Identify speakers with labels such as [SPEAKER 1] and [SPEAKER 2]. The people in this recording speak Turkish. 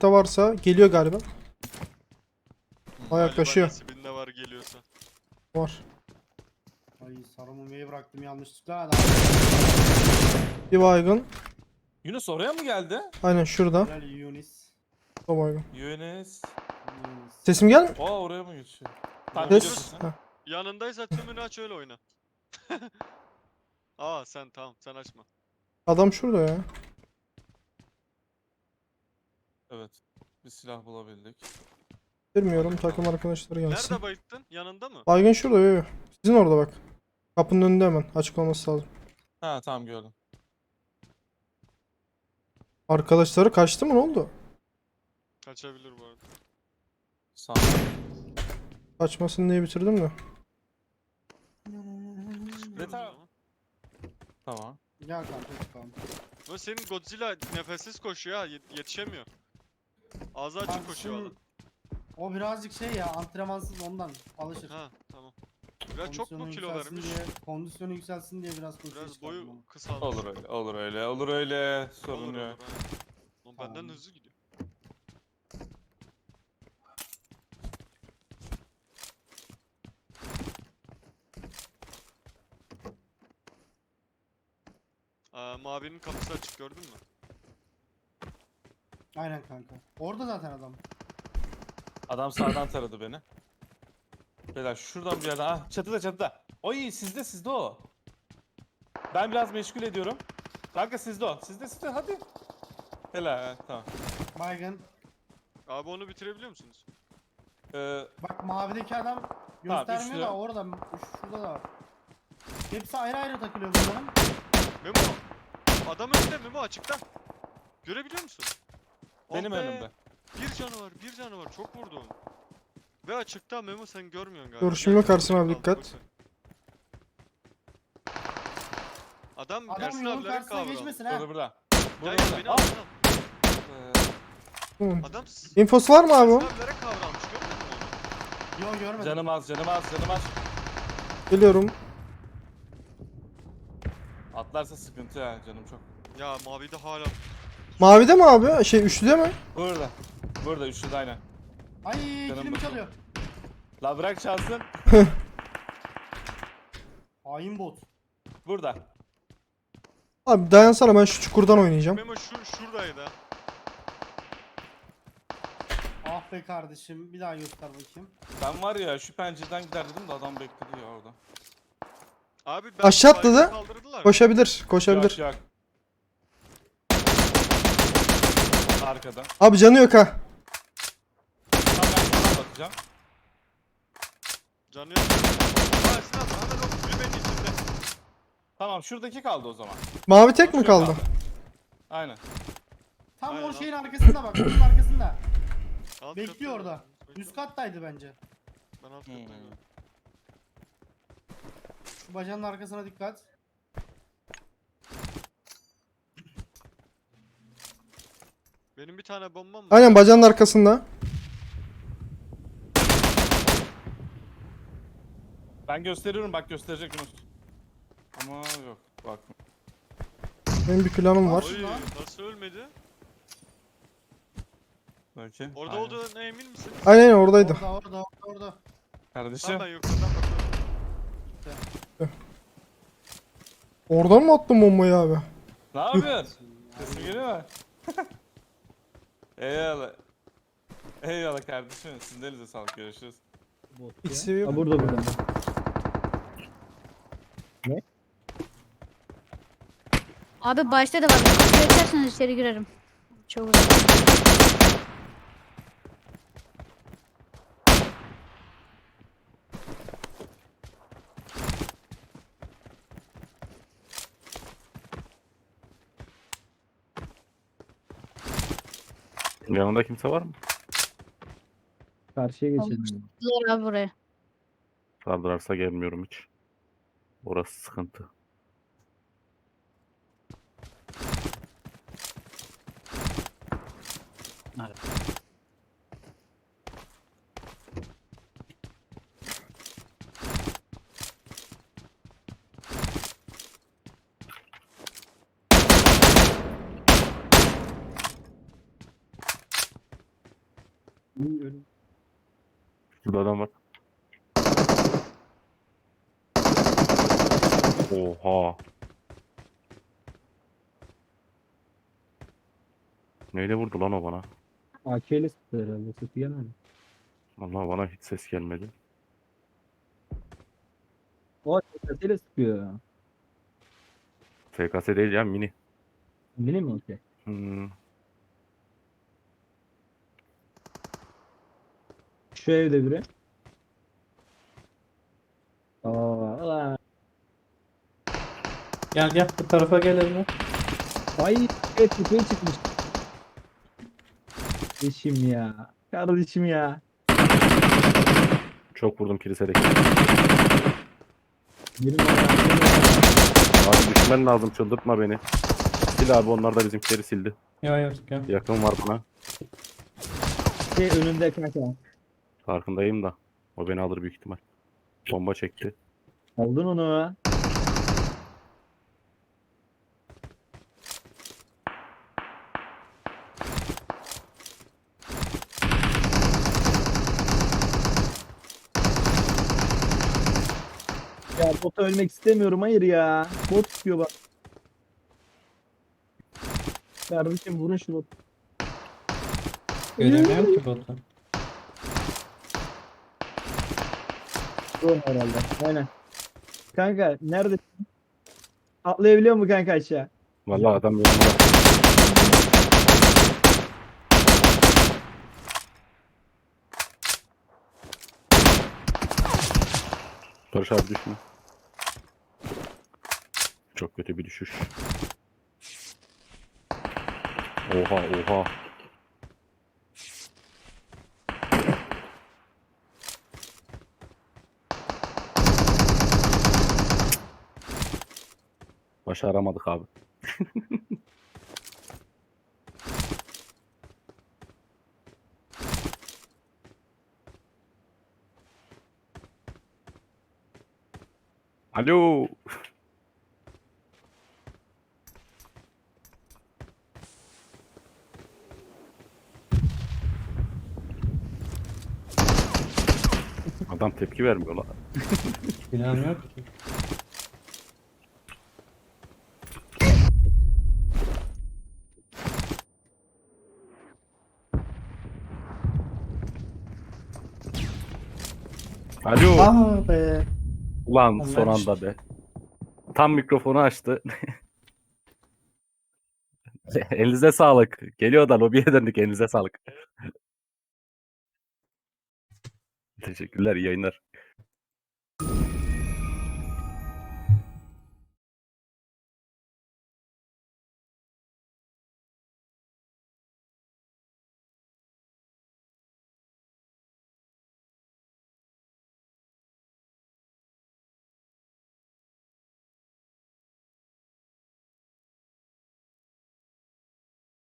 [SPEAKER 1] Açıkta varsa geliyor galiba. Bayağı
[SPEAKER 2] Galiba
[SPEAKER 1] kaşıyor.
[SPEAKER 2] nasibinde var geliyorsa.
[SPEAKER 1] Var.
[SPEAKER 3] Ay sarı mumyayı bıraktım yanlışlıkla. Adam.
[SPEAKER 1] Bir baygın.
[SPEAKER 4] Yunus oraya mı geldi?
[SPEAKER 1] Aynen şurada.
[SPEAKER 3] Helal Yunis.
[SPEAKER 1] O baygın.
[SPEAKER 4] Yunus.
[SPEAKER 1] Sesim gelmiyor.
[SPEAKER 4] Aa oraya mı geçiyor? Tamam
[SPEAKER 1] Ses.
[SPEAKER 2] Yanındaysa tümünü aç öyle oyna. Aa sen tamam sen açma.
[SPEAKER 1] Adam şurada ya.
[SPEAKER 4] Evet. Bir silah bulabildik.
[SPEAKER 1] Bilmiyorum takım arkadaşları gelsin.
[SPEAKER 2] Nerede bayıttın? Yanında mı?
[SPEAKER 1] Baygın şurada. yo, yo. Sizin orada bak. Kapının önünde hemen. Açık olması lazım.
[SPEAKER 4] Ha tamam gördüm.
[SPEAKER 1] Arkadaşları kaçtı mı ne oldu?
[SPEAKER 2] Kaçabilir bu arada.
[SPEAKER 4] Sağ
[SPEAKER 1] Kaçmasın diye bitirdim de.
[SPEAKER 2] Çıkıyoruz zaman.
[SPEAKER 4] Tamam.
[SPEAKER 3] Gel kanka çıkalım.
[SPEAKER 2] Ama senin Godzilla nefessiz koşuyor ha yet- yetişemiyor. Ağzı açık koşuyor adam.
[SPEAKER 3] O birazcık şey ya antrenmansız ondan alışır.
[SPEAKER 2] Ha tamam. Biraz çok mu
[SPEAKER 3] Kondisyonu
[SPEAKER 2] kilo
[SPEAKER 3] yükselsin
[SPEAKER 2] vermiş?
[SPEAKER 3] Diye, kondisyonu yükselsin diye biraz koşuyor
[SPEAKER 2] Biraz boyu kısalmış.
[SPEAKER 4] Olur öyle, olur öyle, olur öyle. Sorun
[SPEAKER 2] Olur
[SPEAKER 4] yok.
[SPEAKER 2] olur. benden
[SPEAKER 3] Tamam.
[SPEAKER 2] hızlı gidiyor. Aa, mavinin kapısı açık gördün mü?
[SPEAKER 3] Aynen kanka. Orada zaten adam.
[SPEAKER 4] Adam sağdan taradı beni. Beyler şuradan bir yerden. Ah çatıda çatıda. Oy sizde sizde o. Ben biraz meşgul ediyorum. Kanka sizde o. Sizde sizde hadi. Helal tamam.
[SPEAKER 3] Baygın.
[SPEAKER 2] Abi onu bitirebiliyor musunuz?
[SPEAKER 4] Ee,
[SPEAKER 3] Bak mavideki adam
[SPEAKER 4] Tamam,
[SPEAKER 3] göstermiyor
[SPEAKER 4] üçlü.
[SPEAKER 3] da orada. Şurada da var. Hepsi ayrı ayrı takılıyor bunların.
[SPEAKER 2] Memo! Adam önünde Memo açıkta. Görebiliyor musun?
[SPEAKER 4] Benim
[SPEAKER 2] be,
[SPEAKER 4] önümde.
[SPEAKER 2] Bir canı var, bir canı var. Çok vurdu onu. Ve açıkta Memo sen görmüyorsun galiba.
[SPEAKER 1] Görüşüm yok Ersin abi, dikkat.
[SPEAKER 2] Adam,
[SPEAKER 3] Adam
[SPEAKER 2] Ersin
[SPEAKER 3] yolun
[SPEAKER 2] abilere
[SPEAKER 3] karşısına
[SPEAKER 2] kavradı.
[SPEAKER 3] geçmesin ha.
[SPEAKER 4] Burada burada.
[SPEAKER 2] Gel
[SPEAKER 4] Burada
[SPEAKER 2] gel
[SPEAKER 4] burada.
[SPEAKER 2] beni al. Beni. Adam s-
[SPEAKER 1] İnfosu var mı abi o?
[SPEAKER 2] Ersin abilere görmedin mi onu?
[SPEAKER 3] Yo görmedim.
[SPEAKER 4] canım az canım az canım az.
[SPEAKER 1] Geliyorum.
[SPEAKER 4] Atlarsa sıkıntı ya canım çok.
[SPEAKER 2] Ya mavide hala
[SPEAKER 1] Mavide mi abi? Şey üçlüde mi?
[SPEAKER 4] Burada. Burada üçlü de aynen.
[SPEAKER 3] Ay kilimi çalıyor.
[SPEAKER 4] La bırak çalsın.
[SPEAKER 3] Hain bot.
[SPEAKER 4] Burada.
[SPEAKER 1] Abi dayansana ben şu çukurdan oynayacağım.
[SPEAKER 2] Memo şu şuradaydı.
[SPEAKER 3] Ah be kardeşim. Bir daha göster bakayım.
[SPEAKER 4] Ben var ya şu pencereden gider dedim de adam bekledi ya orada.
[SPEAKER 2] Abi ben
[SPEAKER 1] Aşağı atladı.
[SPEAKER 2] Kaldırdılar.
[SPEAKER 1] Koşabilir. Koşabilir.
[SPEAKER 4] Yok yok. Arkada.
[SPEAKER 1] Abi canı yok ha.
[SPEAKER 4] Ben bakacağım.
[SPEAKER 2] Canı yok. Aa abi kulübenin içinde.
[SPEAKER 4] Tamam şuradaki kaldı o zaman.
[SPEAKER 1] Mavi tek mi kaldı?
[SPEAKER 4] Aynen.
[SPEAKER 3] Tam
[SPEAKER 2] Aynen,
[SPEAKER 3] o
[SPEAKER 2] al.
[SPEAKER 3] şeyin arkasında bak. Onun arkasında.
[SPEAKER 2] Alt
[SPEAKER 3] Bekliyor
[SPEAKER 2] katta.
[SPEAKER 3] orada. Üst kattaydı bence.
[SPEAKER 2] Ben alt
[SPEAKER 4] Hmm.
[SPEAKER 2] kattayım.
[SPEAKER 3] Şu bacağının arkasına dikkat.
[SPEAKER 2] Benim bir tane bombam var.
[SPEAKER 1] Aynen bacağın arkasında.
[SPEAKER 4] Ben gösteriyorum bak gösterecek Yunus. Ama yok bak.
[SPEAKER 1] Benim bir planım var.
[SPEAKER 2] Oy, nasıl ölmedi?
[SPEAKER 4] Belki.
[SPEAKER 2] Orada
[SPEAKER 4] Aynen.
[SPEAKER 2] olduğuna emin misin?
[SPEAKER 1] Aynen aynen oradaydı.
[SPEAKER 3] Orada orada orada orada.
[SPEAKER 4] Kardeşim.
[SPEAKER 2] Tamam ben yukarıdan bakıyorum.
[SPEAKER 1] Oradan mı attın bombayı abi?
[SPEAKER 4] Ne yapıyorsun? Sesim geliyor mu? Eyvallah. Eyvallah kardeşim. Sizin de elinize sağlık. Görüşürüz.
[SPEAKER 1] Hiç seviyorum.
[SPEAKER 5] Ha burada burada.
[SPEAKER 6] Abi başta da var. Açarsanız içeri girerim. Çok uzak.
[SPEAKER 7] Yanında kimse var mı?
[SPEAKER 5] Karşıya geçelim.
[SPEAKER 6] Dur buraya.
[SPEAKER 7] Saldırarsa gelmiyorum hiç. Orası sıkıntı. Evet. Şurada adam var. Oha. Neyle vurdu lan o bana?
[SPEAKER 5] AK ile sıktı herhalde. Sesi gelmedi.
[SPEAKER 7] Vallahi bana hiç ses gelmedi.
[SPEAKER 5] O AK ile sıkıyor.
[SPEAKER 7] FKS değil ya mini.
[SPEAKER 5] Mini mi AK?
[SPEAKER 7] Hmm.
[SPEAKER 5] Şu evde biri. Aa.
[SPEAKER 3] Gel gel bu tarafa gel Emre.
[SPEAKER 5] Ay evet tepeye çıkmış. Kardeşim ya. Kardeşim ya.
[SPEAKER 7] Çok vurdum kilisedeki.
[SPEAKER 5] Benim
[SPEAKER 7] Abi düşmen lazım çıldırtma beni. Sil abi onlar da bizimkileri sildi.
[SPEAKER 3] Yok yok gel.
[SPEAKER 7] Yakın var bana.
[SPEAKER 5] şey önünde kanka.
[SPEAKER 7] Farkındayım da. O beni alır büyük ihtimal. Bomba çekti.
[SPEAKER 5] Aldın onu. Ya bota ölmek istemiyorum hayır ya. Bot tutuyor bak. Kardeşim vurun şu botu.
[SPEAKER 3] Göremiyorum ki botu.
[SPEAKER 5] Drone herhalde. Aynen. Kanka nerede? Atlayabiliyor mu kanka aşağı?
[SPEAKER 7] Vallahi adam yanımda. Barış abi düşme. Çok kötü bir düşüş. Oha oha. Başaramadık abi. Alo. Adam tepki vermiyor lan.
[SPEAKER 3] Silahım yok ki.
[SPEAKER 7] Alo.
[SPEAKER 3] Ah be.
[SPEAKER 7] Ulan
[SPEAKER 3] Allah
[SPEAKER 7] son
[SPEAKER 3] işte.
[SPEAKER 7] anda be. Tam mikrofonu açtı. elinize sağlık. Geliyor da lobiye döndük. Elinize sağlık. Teşekkürler. iyi yayınlar.